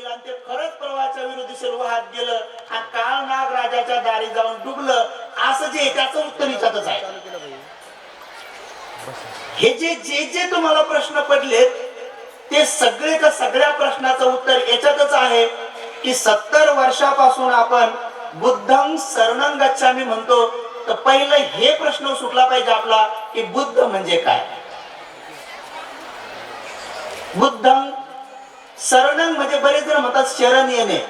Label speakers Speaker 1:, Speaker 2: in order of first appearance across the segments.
Speaker 1: होईल आणि ते खरंच प्रवाहाच्या विरोधी दिशेला वाहत गेलं. आणि काळ नाग राजाच्या दारी जाऊन डुबलं. असं जे आहे, त्याचं उत्तर हिच्यातच आहे. हे जे जे जे तुम्हाला प्रश्न पडलेत ते सगळे का सगळ्या प्रश्नाचं उत्तर याच्यातच आहे की सत्तर वर्षापासून आपण बुद्धम शरणं गच्छामी म्हणतो. तर पहिलं हे प्रश्न सुटला पाहिजे आपला की बुद्ध म्हणजे काय? बुद्धम शरण म्हणजे बरेच जण म्हणतात शरण येणे.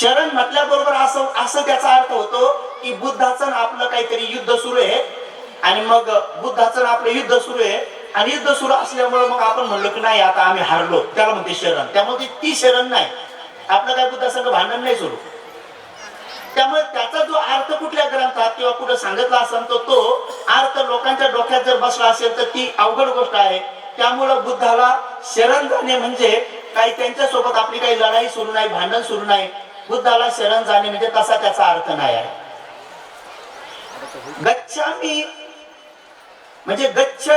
Speaker 1: शरण म्हटल्याबरोबर असं असं त्याचा अर्थ होतो की बुद्धाचं आपलं काहीतरी युद्ध सुरू आहे. आणि मग बुद्धाचं आपलं युद्ध सुरू आहे. आणि युद्ध सुरू असल्यामुळे मग आपण म्हणलो की नाही आता आम्ही हारलो. त्याला म्हणते शरण. त्यामुळे ती शरण नाही. आपलं काय बुद्धासंग भांडण नाही सुरू. त्यामुळे त्याचा जो अर्थ कुठल्या ग्रंथात किंवा कुठं सांगितला असेल तर तो अर्थ लोकांच्या डोक्यात जर बसला असेल तर ती अवघड गोष्ट आहे. त्यामुळं बुद्धाला शरण जाणे म्हणजे काही त्यांच्यासोबत आपली काही लढाई सुरू नाही भांडण सुरू नाही. बुद्धाला शरण जाणे म्हणजे तसा त्याचा अर्थ नाही आहे. गच्छामी म्हणजे गच्छ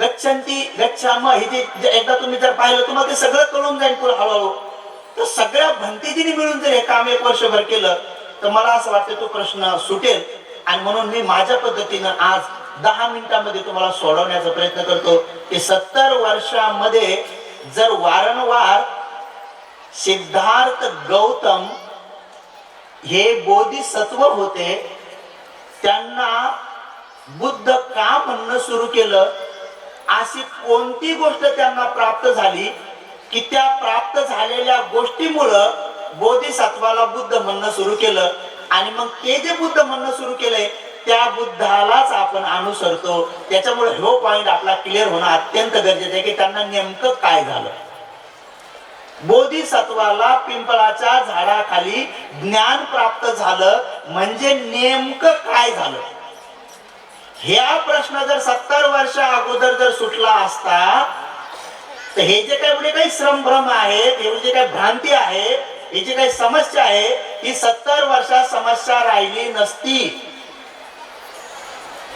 Speaker 1: गच्छंती गच्छाम हे जे एकदा तुम्ही जर पाहिलं तुम्हाला ते सगळं कळून जाईल पुढे हळूहळू. तर सगळ्या भंतीजीने मिळून जर हे काम एक वर्षभर केलं तर मला असं वाटतं तो प्रश्न सुटेल. आणि म्हणून मी माझ्या पद्धतीनं आज दहा मिनिटांमध्ये तुम्हाला सोडवण्याचा प्रयत्न करतो. की सत्तर वर्षामध्ये जर वारंवार सिद्धार्थ गौतम हे बोधिसत्व होते त्यांना बुद्ध का म्हणणं सुरू केलं? अशी कोणती गोष्ट त्यांना प्राप्त झाली? की त्या प्राप्त झालेल्या गोष्टीमुळं बोधिसत्वाला बुद्ध म्हणणं सुरू केलं? आणि मग ते जे बुद्ध म्हणणं सुरू केलंय त्या बुद्धालाच आपण अनुसरतो. त्याच्यामुळे हो पॉइंट आपला क्लिअर होणं अत्यंत गरजेचं आहे की त्यांना नेमकं काय झालं. बोधिसत्वाला पिंपळाच्या झाडाखाली ज्ञान प्राप्त झालं म्हणजे नेमकं काय झालं? ह्या प्रश्न जर सत्तर वर्ष अगोदर जर सुटला असता तर हे जे काही एवढे काही श्रमभ्रम आहेत हे जे काही भ्रांती आहे ही जी काही समस्या आहे ही सत्तर वर्षात समस्या राहिली नसती.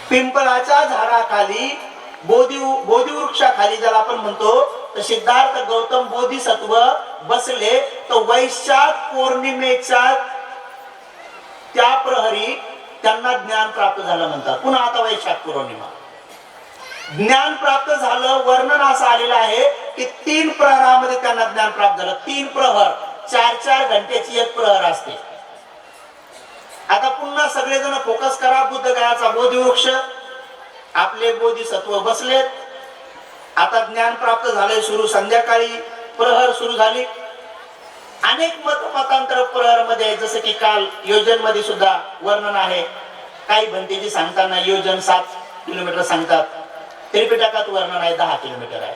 Speaker 1: पिंपळाच्या झाडाखाली बोधी बोधिवृक्षाखाली ज्याला आपण म्हणतो तर सिद्धार्थ गौतम बोधिसत्व बसले तर वैशाख पौर्णिमेच्या त्या प्रहरी त्यांना ज्ञान प्राप्त झालं म्हणतात. पुन्हा आता वैशाख पौर्णिमा. ज्ञान प्राप्त झालं वर्णन असं आलेलं आहे की तीन प्रहरामध्ये त्यांना ज्ञान प्राप्त झालं. तीन प्रहर चार चार घंटेची एक प्रहर असते. आता पुन्हा सगळेजण फोकस करा बुद्ध गयाचा बोधिवृक्ष. आपले बोधिसत्व बसलेत. आता ज्ञान प्राप्त झाले सुरू संध्याकाळी प्रहर सुरू झाली. अनेक मत मतांतर प्रहरमध्ये जसं की काल योजनमध्ये सुद्धा वर्णन आहे. काही भंतेजी सांगताना योजन सात किलोमीटर सांगतात. त्रिपिटकात वर्णन आहे दहा किलोमीटर आहे.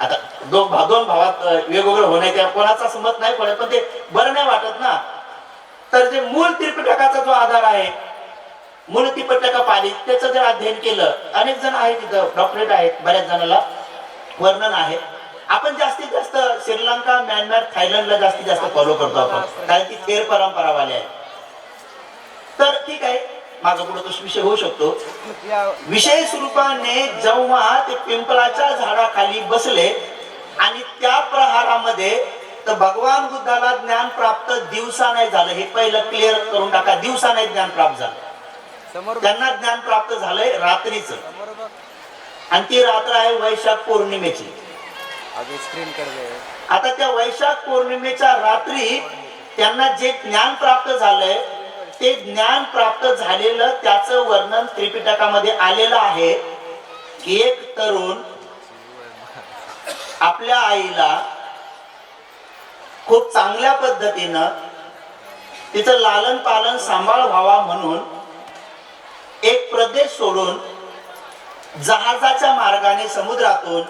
Speaker 1: आता दोन भा दोन भावात वेगवेगळं होण्याच्या त्या कोणाचा नाही पडत पण ते बरं नाही वाटत ना. तर जे मूळ त्रिपिटकाचा जो आधार आहे मूळ त्रिपिटका पाली त्याचं जर अध्ययन केलं अनेक जण आहेत तिथं डॉक्टरेट आहेत बऱ्याच जणांना वर्णन आहे. आपण जास्तीत जास्त श्रीलंका म्यानमार थायलंडला जास्तीत जास्त फॉलो करतो आपण कारण ती थेर परंपरावाले आहे. तर ठीक आहे माझा पुढे तो विषय होऊ शकतो. विषय स्वरूपाने जेव्हा ते पिंपळाच्या झाडाखाली बसले आणि त्या प्रहारामध्ये तर भगवान बुद्धाला ज्ञान प्राप्त दिवसा नाही झालं. हे पहिलं क्लिअर करून टाका. दिवसा नाही ज्ञान प्राप्त झालं. त्यांना ज्ञान प्राप्त झालंय रात्रीच. आणि ती रात्र आहे वैशाख पौर्णिमेची. आता त्या वैशाख पौर्णिमेच्या रात्री त्यांना जे ज्ञान प्राप्त झालंय ते ज्ञान प्राप्त झालेलं त्याचं वर्णन त्रिपिटकामध्ये आलेलं आहे. की एक तरुण आपल्या आईला खूप चांगल्या पद्धतीनं तिचं लालन पालन सांभाळ व्हावा म्हणून एक प्रदेश सोडून जहाजाच्या मार्गाने समुद्रातून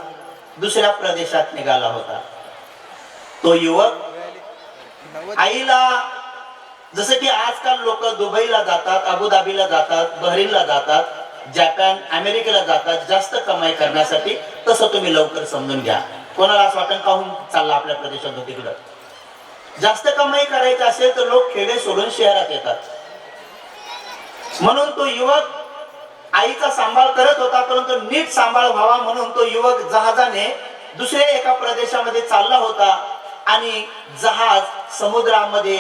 Speaker 1: दुसऱ्या प्रदेशात निघाला होता. तो युवक आईला जसं की आजकाल लोक दुबईला जातात अबुधाबीला जातात बहरीनला जातात जपान अमेरिकेला जातात जास्त कमाई करण्यासाठी तसं तुम्ही लवकर समजून घ्या. कोणाला असं वाटतं काहून चालला आपल्या प्रदेशात तिकडं? जास्त कमाई करायची असेल तर लोक खेडे सोडून शहरात येतात. म्हणून तो युवक आईचा सांभाळ करत होता परंतु नीट सांभाळ व्हावा म्हणून तो युवक जहाजाने दुसऱ्या एका प्रदेशामध्ये चालला होता आणि जहाज समुद्रामध्ये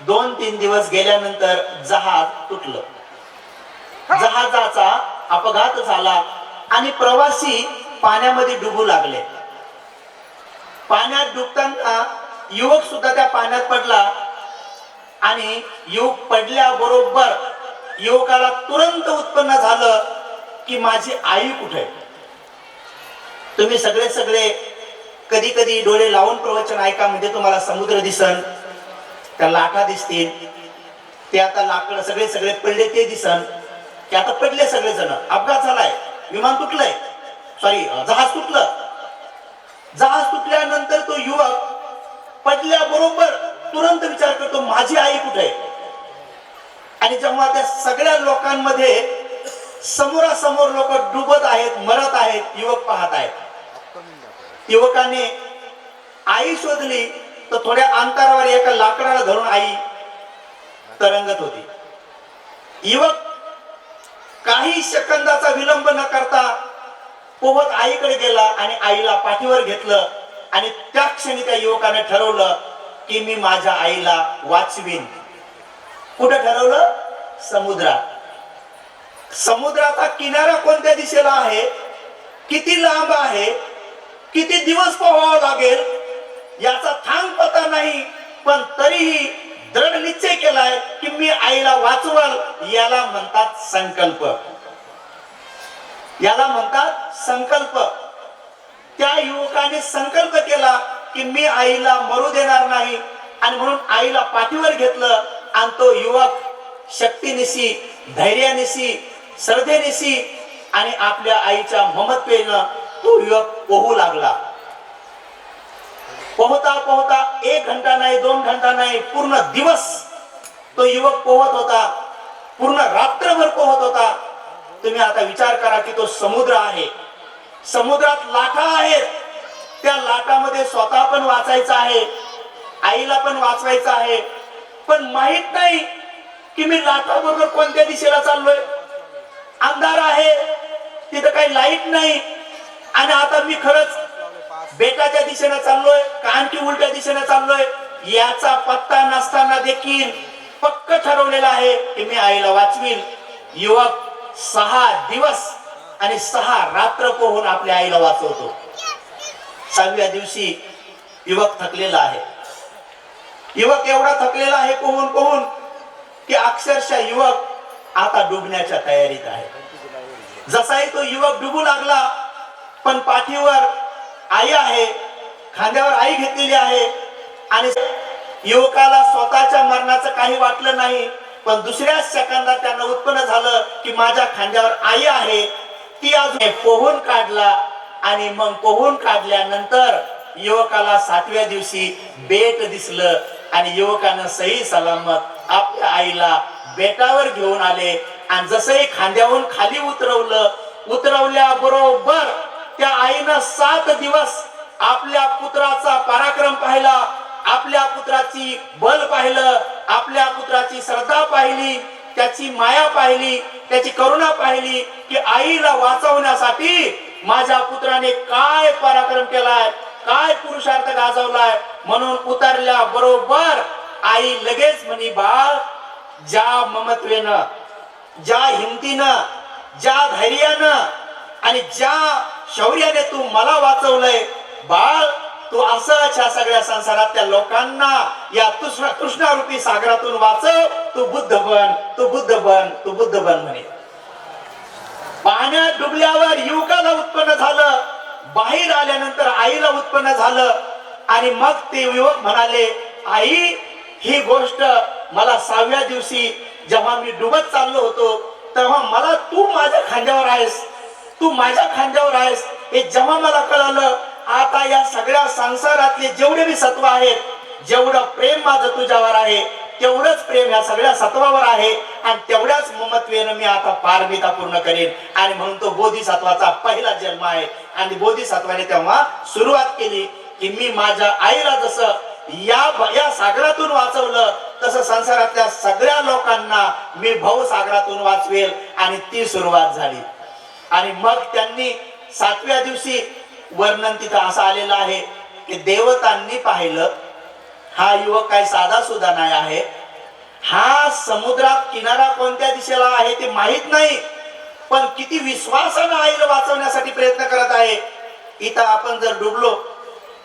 Speaker 1: दोन तीन दिवस गेल्यानंतर जहाज तुटलं. जहाजाचा अपघात झाला आणि प्रवासी पाण्यामध्ये डुबू लागले. पाण्यात डुबताना युवक सुद्धा त्या पाण्यात पडला. आणि युवक पडल्याबरोबर युवकाला तुरंत उत्पन्न झालं की माझी आई कुठे? आहे? तुम्ही सगळे सगळे कधी कधी डोळे लावून प्रवचन ऐका म्हणजे तुम्हाला समुद्र दिसन त्या लाटा दिसतील ते आता लाकड सगळे सगळे पडले ते दिसन. ते आता पडले सगळे जण अपघात झालाय. विमान तुटलंय. सॉरी जहाज तुटलं. जहाज तुटल्यानंतर तो युवक पडल्याबरोबर तुरंत विचार करतो माझी आई कुठे आहे? आणि जेव्हा त्या सगळ्या लोकांमध्ये समोरासमोर लोक डुबत आहेत मरत आहेत युवक पाहत आहेत. युवकाने आई शोधली तर थोड्या अंतरावर एका लाकडाला धरून आई तरंगत होती. युवक काही सेकंदाचा विलंब न करता पोहत आईकडे गेला आणि आईला पाठीवर घेतलं. आणि त्या क्षणी त्या युवकाने ठरवलं की मी माझ्या आईला वाचवीन. कुठं ठरवलं? समुद्रात. समुद्राचा किनारा कोणत्या दिशेला आहे? किती लांब आहे? किती दिवस पोहावं लागेल? याचा थांग पता नाही पण तरीही दृढ निश्चय केलाय की मी आईला वाचवल याला म्हणतात संकल्प. याला म्हणतात संकल्प. त्या युवकाने संकल्प केला की मी आईला मरू देणार नाही. आणि म्हणून आईला पाठीवर घेतलं आणि तो युवक शक्तीनिशी धैर्यानिशी श्रद्धेनिशी आणि आपल्या आईच्या ममत्वेनं तो युवक पोहू लागला. पोहता पोहता एक घंटा नाही दोन घंटा नाही पूर्ण दिवस तो युवक पोहत होता. पूर्ण रात्रभर पोहत होता. तुम्ही आता विचार करा की तो समुद्र आहे. समुद्रात लाटा आहेत. त्या लाटामध्ये स्वतः पण वाचायचं आहे आईला पण वाचवायचं आहे. पण माहीत नाही की मी लाटाबरोबर कोणत्या दिशेला चाललोय. अंधार आहे तिथं काही लाइट नाही. आणि आता मी खरंच बेटाच्या दिशेने चाललोय का आणखी उलट्या दिशेने चाललोय याचा पत्ता नसताना देखील पक्क ठरवलेला आहे की मी आईला वाचवीन. युवक सहा दिवस आणि सहा रात्र पोहून आपल्या आईला वाचवतो. सहाव्या दिवशी युवक थकलेला आहे. युवक एवढा थकलेला आहे पोहून पोहून की अक्षरशः युवक आता डुबण्याच्या तयारीत आहे. जसाही तो युवक डुबू लागला पण पाठीवर आई आहे खांद्यावर आई घेतलेली आहे आणि युवकाला स्वतःच्या मरणाचं काही वाटलं नाही पण दुसऱ्या सेकंदात त्यांना उत्पन्न झालं की माझ्या खांद्यावर आई आहे ती अजून पोहून काढला आणि मग पोहून काढल्यानंतर युवकाला सातव्या दिवशी बेट दिसलं आणि युवकानं सही सलामत आपल्या आईला बेटावर घेऊन आले. आणि जसंही खांद्याहून खाली उतरवलं उतरवल्या बरोबर त्या आईनं सात दिवस आपल्या पुत्राचा पराक्रम पाहिला आपल्या पुत्राची बल पाहिलं आपल्या पुत्राची श्रद्धा पाहिली त्याची माया पाहिली त्याची करुणा पाहिली की आईला वाचवण्यासाठी माझ्या पुत्राने काय पराक्रम केलाय काय पुरुषार्थ गाजवलाय म्हणून उतरल्या बरोबर आई लगेच म्हणी बाळ ज्या ममत्वेनं ज्या हिमतीनं ज्या धैर्यानं आणि ज्या शौर्याने तू मला वाचवलंय बाळ तू असंच ह्या सगळ्या संसारातल्या लोकांना या कृष्ण कृष्णारूपी सागरातून वाचव तू बुद्ध बन तू बुद्ध बन तू बुद्ध बन म्हणे. पाण्यात डुबल्यावर युवकाला उत्पन्न झालं. बाहेर आल्यानंतर आईला उत्पन्न झालं. आणि मग ते युवक म्हणाले आई ही गोष्ट मला सहाव्या दिवशी जेव्हा मी डुबत चाललो होतो तेव्हा मला तू माझ्या खांद्यावर आहेस. तू माझ्या खांद्यावर आहेस. हे जेव्हा मला कळालं आता या सगळ्या संसारातले जेवढे मी सत्व आहेत जेवढं प्रेम माझं तुझ्यावर आहे तेवढंच प्रेम या सगळ्या सत्वावर आहे आणि तेवढ्याच ममत्वेनं मी आता पारमिता पूर्ण करेन. आणि म्हणून तो बोधिसत्वाचा पहिला जन्म आहे. आणि बोधिसत्वाने तेव्हा सुरुवात केली की मी माझ्या आईला जसं या या सागरातून वाचवलं तसं संसारातल्या सगळ्या लोकांना मी भाऊ सागरातून वाचवेल आणि ती सुरुवात झाली. आणि मग त्यांनी सातव्या दिवशी वर्णन तिथं असं आलेलं आहे की देवतांनी पाहिलं हा युवक काही साधा सुद्धा नाही आहे. हा समुद्रात किनारा कोणत्या दिशेला आहे ते माहीत नाही पण किती विश्वासानं आईला वाचवण्यासाठी प्रयत्न करत आहे. इथं आपण जर डुबलो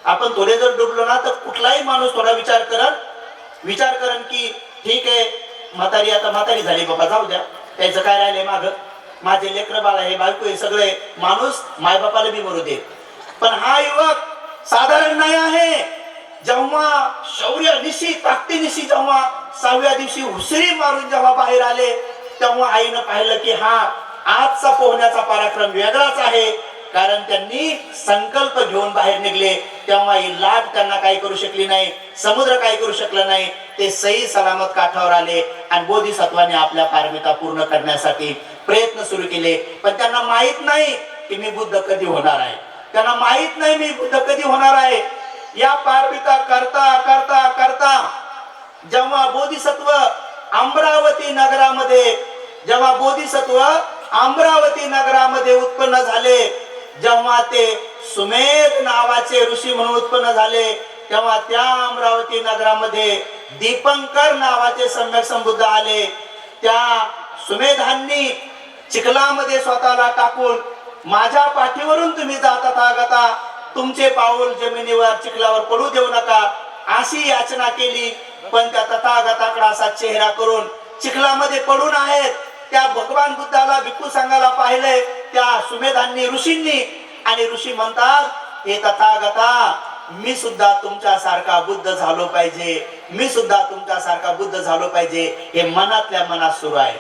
Speaker 1: आपण थोडे जर डुबलो ना तर कुठलाही माणूस थोडा विचार करन. विचार करन की ठीक आहे म्हातारी आता म्हातारी झाली बाबा जाऊ द्या. त्याचं काय राहिले माग? माझे लेकर बाळा आहे बायको आहे सगळे माणूस मायबापाला बी मरू दे पण हा युवक साधारण नाही आहे. जेव्हा शौर्य निशी ताकदीनिशी जेव्हा सहाव्या दिवशी हुसरी मारून जेव्हा बाहेर आले तेव्हा आईनं पाहिलं की हा आजचा पोहण्याचा पराक्रम वेगळाच आहे. कारण त्यांनी संकल्प घेऊन बाहेर निघले. तेव्हा ही लाट त्यांना काही करू शकली नाही समुद्र काही करू शकलं नाही. ते सही सलामत काठावर आले आणि बोधिसत्वाने आपल्या पारमिता पूर्ण करण्यासाठी प्रयत्न सुरू केले. पण त्यांना माहीत नाही की मी बुद्ध कधी होणार आहे. त्यांना माहीत नाही मी बुद्ध कधी होणार आहे. या पारपिता करता करता करता जेव्हा बोधिसत्व अमरावती नगरामध्ये जेव्हा बोधिसत्व अमरावती नगरामध्ये उत्पन्न झाले जेव्हा ते सुमेध नावाचे ऋषी म्हणून उत्पन्न झाले तेव्हा त्या अमरावती नगरामध्ये दीपंकर नावाचे सम्यक संबुद्ध आले. त्या सुमेधांनी चिखलामध्ये स्वतःला टाकून माझ्या पाठीवरून तुम्ही जाता तागता. तुमचे पाऊल जमिनीवर चिखलावर पडू देऊ नका. अशी याचना केली. पण त्या तथागताकडे असा चेहरा करून चिखलामध्ये पडून आहेत. त्या भगवान बुद्धाला भिक्खू संघाला पाहिले. त्या सुमेधांनी ऋषींनी. आणि ऋषी म्हणतात हे तथागता मी सुद्धा तुमच्या सारखा बुद्ध झालो पाहिजे. मी सुद्धा तुमच्या सारखा बुद्ध झालो पाहिजे. हे मनातल्या मनात सुरू आहे.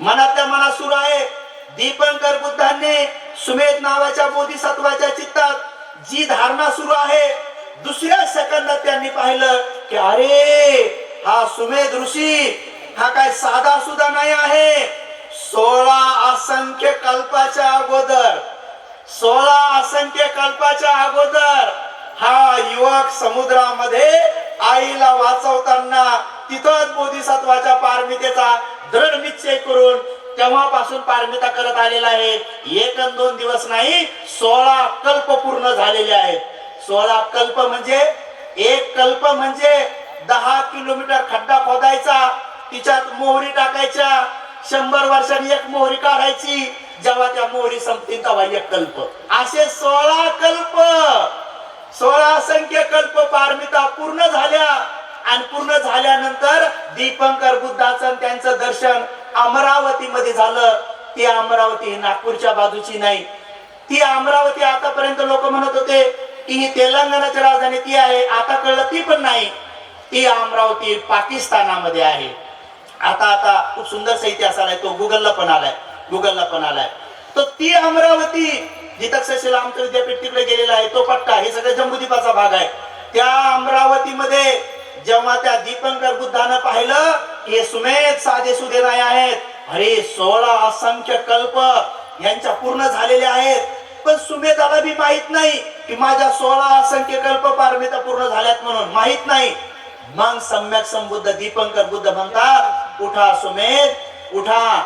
Speaker 1: मनातल्या मनात सुरू आहे. दीपंकर बुद्धांनी सुमेध नावाच्या बोधिसत्वाच्या चित्तात जी धारणा सुरू आहे दुसऱ्या सेकंदात त्यांनी पाहिलं की अरे हा सुमेध ऋषी हा काय साधा सुद्धा नाही आहे. सोळा असंख्य कल्पाच्या अगोदर सोळा असंख्य कल्पाच्या अगोदर हा युवक समुद्रामध्ये आईला वाचवताना तिथंच बोधिसत्वाच्या पारमितेचा दृढ निश्चय करून तेव्हापासून पारमिता करत आलेला आहे. एक अन दोन दिवस नाही सोळा कल्प पूर्ण झालेले आहेत. सोळा कल्प म्हणजे एक कल्प म्हणजे दहा किलोमीटर खड्डा खोदायचा तिच्यात मोहरी टाकायच्या शंभर वर्षांनी एक मोहरी काढायची जेव्हा त्या मोहरी संपतील तेव्हा एक कल्प. असे सोळा कल्प सोळा संख्य कल्प पारमिता पूर्ण झाल्या. आणि पूर्ण झाल्यानंतर दीपंकर बुद्धाचं त्यांचं दर्शन अमरावती मध्ये झालं. ती अमरावती नागपूरच्या बाजूची नाही. ती अमरावती आतापर्यंत लोक म्हणत होते की ही तेलंगणाची राजधानी ती आहे. आता कळलं ती पण नाही. ती अमरावती पाकिस्तानामध्ये आहे. आता आता खूप सुंदर इतिहास आलाय. तो गुगलला पण आलाय. गुगलला पण आलाय. तर ती अमरावती जिथं तक्षशिला आमचं विद्यापीठ तिकडे गेलेला आहे तो पट्टा हे सगळं जम्बूद्वीपाचा भाग आहे. त्या अमरावतीमध्ये जेव्हा त्या दीपंकर बुद्धानं पाहिलं हे सुमेध साधे सुधे नाही आहेत. अरे सोळा असंख्य कल्प यांच्या पूर्ण झालेले आहेत. पण सुमेधाला बी माहीत नाही की माझ्या सोळा असंख्य कल्प पारमिता पूर्ण झाल्यात म्हणून. माहीत नाही. मग सम्यक संबुद्ध दीपंकर बुद्ध म्हणतात उठा सुमेध उठा.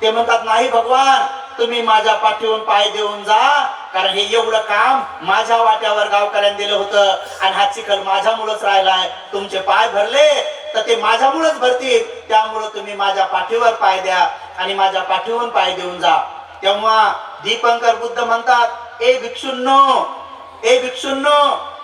Speaker 1: ते म्हणतात नाही भगवान तुम्ही माझ्या पाठीवरून पाय देऊन जा कारण हे एवढं काम माझ्या वाट्यावर गावकऱ्यांनी दिलं होतं आणि हा चिखल माझ्यामुळेच राहिलाय. तुमचे पाय भरले तर ते माझ्यामुळेच भरतील. त्यामुळं तुम्ही माझ्या पाठीवर पाय द्या आणि माझ्या पाठीवरून पाय देऊन जा. तेव्हा दीपंकर बुद्ध म्हणतात ए भिक्षुंनो ए भिक्षुंनो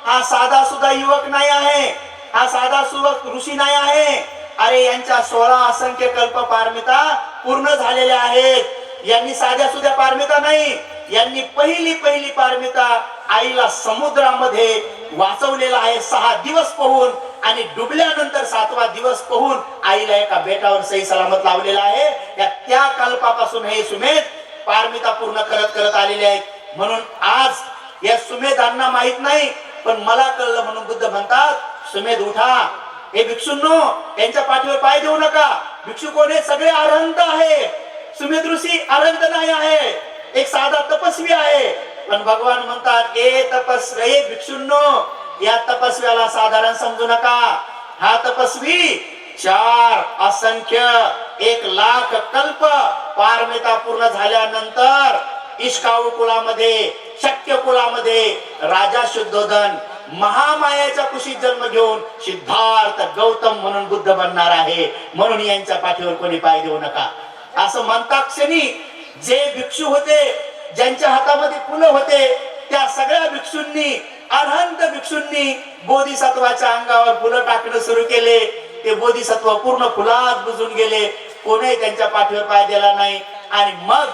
Speaker 1: हा साधा सुद्धा युवक नाही आहे. हा साधा सुवक ऋषी नाही आहे. अरे यांच्या सोळा असंख्य कल्प पारमिता पूर्ण झालेल्या आहेत. यांनी साध्या सुद्धा पारमिता नाही. यांनी पहिली पहिली पारमिता आईला समुद्रामध्ये वाचवलेला आहे सहा दिवस पोहून आणि डुबल्यानंतर सातवा दिवस पोहून आईला एका बेटावर सही सलामत लावलेला आहे. या त्या कल्पापासून हे सुमेध पारमिता पूर्ण करत करत आलेले आहेत. म्हणून आज या सुमेधांना माहीत नाही पण मला कळलं म्हणून बुद्ध म्हणतात सुमेध उठा. हे भिक्षूंनो त्यांच्या पाठीवर पाय देऊ नका. भिक्षू कोण हे सगळे अरहंत आहे. सुमेध ऋषी अरहंत नाही आहे. एक साधा तपस्वी आहे. पण भगवान म्हणतात ए तपस ए भिक्षूंनो या तपस्व्याला साधारण समजू नका. हा तपस्वी चार असंख्य एक लाख कल्प पारमिता पूर्ण झाल्यानंतर इष्काऊ कुळामध्ये शक्य कुळामध्ये राजा शुद्धोधन महामायाच्या कुशीत जन्म घेऊन सिद्धार्थ गौतम म्हणून बुद्ध बनणार आहे. म्हणून यांच्या पाठीवर कोणी पाय देऊ नका. असं म्हणता क्षणी जे भिक्षू होते ज्यांच्या हातामध्ये फुलं होते त्या सगळ्या भिक्षूंनी अनंत भिक्षूंनी बोधिसत्वाच्या अंगावर फुलं टाकणं सुरू केले. ते बोधिसत्व पूर्ण फुलात बुजून गेले. कोणीही त्यांच्या पाठीवर पाय दिला नाही. आणि मग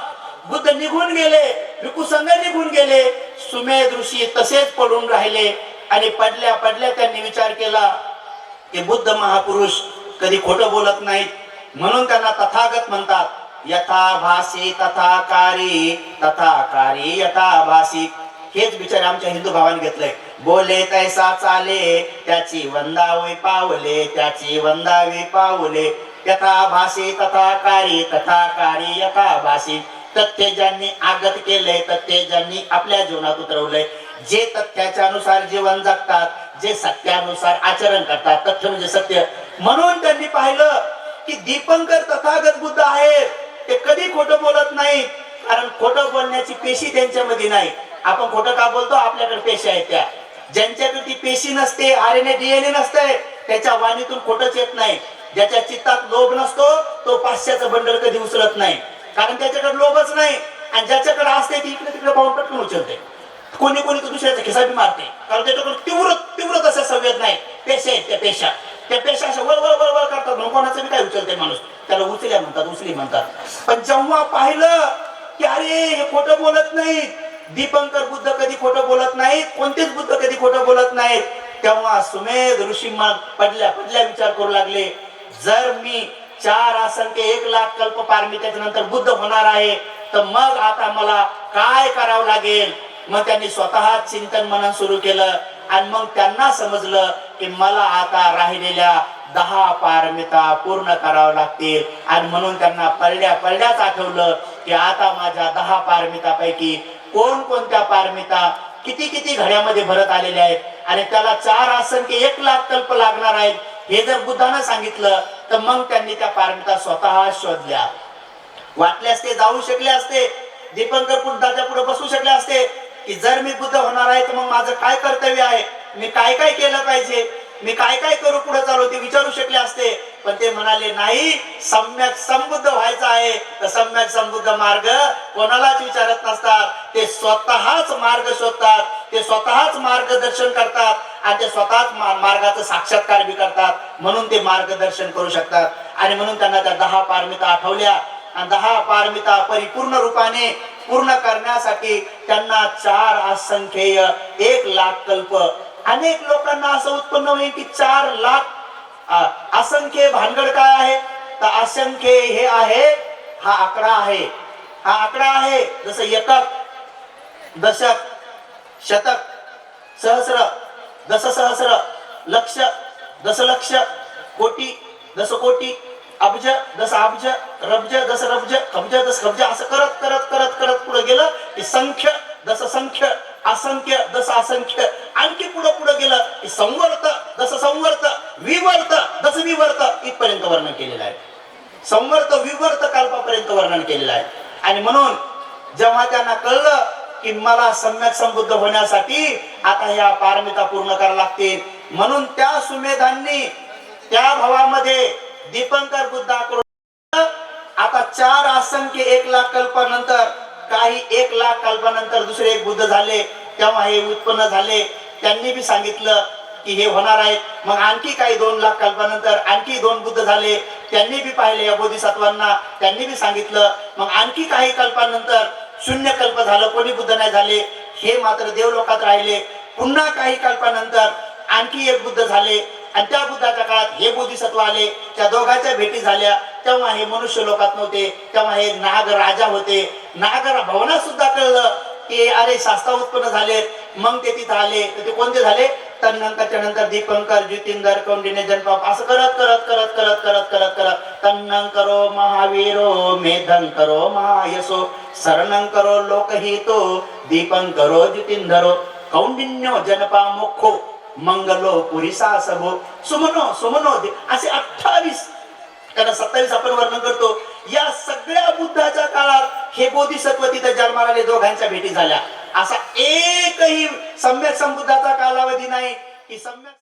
Speaker 1: बुद्ध निघून गेले भिकुसंग निघून गेले. सुमेध ऋषी तसेच पडून राहिले. आणि पडल्या पडल्या त्यांनी विचार केला की बुद्ध महापुरुष कधी खोटं बोलत नाहीत. म्हणून त्यांना तथागत म्हणतात यथा भासी तथा कारी तथा कारी यथा भासी हेच विचार आमच्या हिंदू भावाने घेतलंय. बोले तैसा चाले त्याची वंदावे पावले त्याची वंदावे पावले. यथा भासी तथा कारी तथा कारी यथा भासी तथ्य ज्यांनी आगत केलंय तथ्य ज्यांनी आपल्या जीवनात उतरवलंय. जे तथ्याच्या अनुसार जीवन जगतात जे सत्यानुसार आचरण करतात तथ्य म्हणजे सत्य. म्हणून त्यांनी पाहिलं की दीपंकर तथागत बुद्ध आहेत. ते कधी खोटं बोलत नाही कारण खोटं बोलण्याची पेशी त्यांच्यामध्ये नाही. आपण खोटं का बोलतो? आपल्याकडे पेशी आहेत त्या. ज्यांच्याकडे ती पेशी नसते आर एन ए डीएनए नसते त्याच्या वाणीतून खोटच येत नाही. ज्याच्या चित्तात लोभ नसतो तो पाचशेचा बंडल कधी उचलत नाही. कारण त्याच्याकडे लोभच नाही. आणि ज्याच्याकडे असते ती इकडे तिकडे पाहून पटकन उचलते. कोणी कोणी तर दुसऱ्याचा खिसा बी मारते. कारण त्याच्याकडे तीव्र तीव्र तशा संवेद नाही पेशा आहेत त्या पेशा. त्या पेशा अशा वर वर वर वर करतात कोणाचं बी काय उचलते माणूस? त्याला उचल्या म्हणतात उचली म्हणतात. पण जेव्हा पाहिलं की अरे हे खोटं बोलत नाहीत. दीपंकर बुद्ध कधी खोटं बोलत नाहीत कोणतेच बुद्ध कधी खोटं बोलत नाहीत. तेव्हा सुमेध ऋषी पडल्या पडल्या विचार करू लागले. जर मी चार असंख्य एक लाख कल्प पार मी त्याच्यानंतर बुद्ध होणार आहे तर मग आता मला काय करावं लागेल? मग त्यांनी स्वतः चिंतन मनन सुरू केलं. आणि मग त्यांना समजलं की मला आता राहिलेल्या दहा पारमिता पूर्ण करावं लागतील. आणि म्हणून त्यांना पडल्या पडल्याच आठवलं की आता माझ्या दहा पारमितापैकी कोण कोणत्या पारमिता किती किती घड्यामध्ये भरत आलेले आहेत? आणि त्याला चार असंख्य एक लाख कल्प लागणार आहेत हे जर बुद्धानं सांगितलं तर मग त्यांनी त्या पारमिता स्वतः शोधल्या. वाटल्यास ते जाऊ शकले असते. दीपंकर बुद्धाच्या पुढे बसू शकले असते. की जर मी बुद्ध होणार आहे तर मग माझं काय कर्तव्य आहे? मी काय काय केलं पाहिजे? मी काय काय करू पुढे चालू ते विचारू शकले असते पण ते म्हणाले नाही सम्यक समृद्ध व्हायचं आहे. तर सम्यक समृद्ध मार्ग कोणालाच विचारत नसतात. ते स्वतःच मार्ग शोधतात ते स्वतःच मार्गदर्शन करतात आणि ते स्वतःच मार्गाचं साक्षात्कार बी करतात. म्हणून ते मार्गदर्शन करू शकतात. आणि म्हणून त्यांना त्या दहा पारमिता आठवल्या. आणि दहा पारमिता परिपूर्ण रूपाने पूर्ण करण्यासाठी त्यांना चार असंख्येय एक लाख कल्प अनेक लोकांना असं उत्पन्न होईल की चार लाख असंख्य भानगड काय आहे? तर असंख्य हे आहे हा आकडा आहे. हा आकडा आहे जसं एकक दशक शतक सहस्र दस सहस्र लक्ष दशलक्ष कोटी दस कोटी अब्ज दस अब्ज रब्ज दस रब्ज कब्ज दस कब्ज असं करत करत करत करत पुढे गेलं की संख्य दस संख्य असंख्य दस असंख्य आणखी पुढं पुढं गेलं की संवर्त जसं संवर्त विवर्त जसं विवर्त इथपर्यंत वर्णन केलेलं आहे. संवर्त विवर्त कल्पापर्यंत वर्णन केलेलं आहे. आणि म्हणून जेव्हा त्यांना कळलं की मला सम्यक समृद्ध होण्यासाठी आता ह्या पारमिता पूर्ण करावं लागतील म्हणून त्या सुमेधांनी त्या भावामध्ये दीपंकर बुद्धाकडून आता चार असंख्य एक लाख कल्पानंतर काही एक लाख कल्पानंतर दुसरे एक बुद्ध झाले तेव्हा हे उत्पन्न झाले. त्यांनी बी सांगितलं की हे होणार आहेत मग आणखी काही दोन लाख कल्पानंतर आणखी दोन बुद्ध झाले. त्यांनी बी पाहिले या बोधिसत्वांना. त्यांनी बी सांगितलं. मग आणखी काही कल्पानंतर शून्य कल्प झालं. कोणी बुद्ध नाही झाले. हे मात्र देवलोकात राहिले. पुन्हा काही कल्पानंतर आणखी एक बुद्ध झाले. आणि त्या बुद्धाच्या काळात हे बोधिसत्व आले. त्या दोघांच्या भेटी झाल्या. तेव्हा हे मनुष्य लोकात नव्हते. तेव्हा हे नाग राजा होते. नाग भवनात सुद्धा कळलं. की अरे शास्त्रा उत्पन्न झाले मग ते तिथं आले तर ते कोणते झाले? तन्नंतरच्या नंतर दीपंकर ज्योतिंदर कौंडिन्य जनपाप असं करत करत करत करत करत करत करत. तन्नं करो महावीरो मेधं करो महायसो शरणं करो लोकहितो दीपं करो ज्योतिंधरो कौंडिन्यो जनपा मुखो मंगलो पुरिसा सभो सुमनो सुमनो दे- असे अठ्ठावीस कारण सत्तावीस आपण वर्णन करतो. या सगळ्या बुद्धाच्या काळात हे बोधिसत्व तिथे जन्माला दोघांच्या भेटी झाल्या. असा एकही सम्यक संबुद्धाचा कालावधी नाही. की सम्यक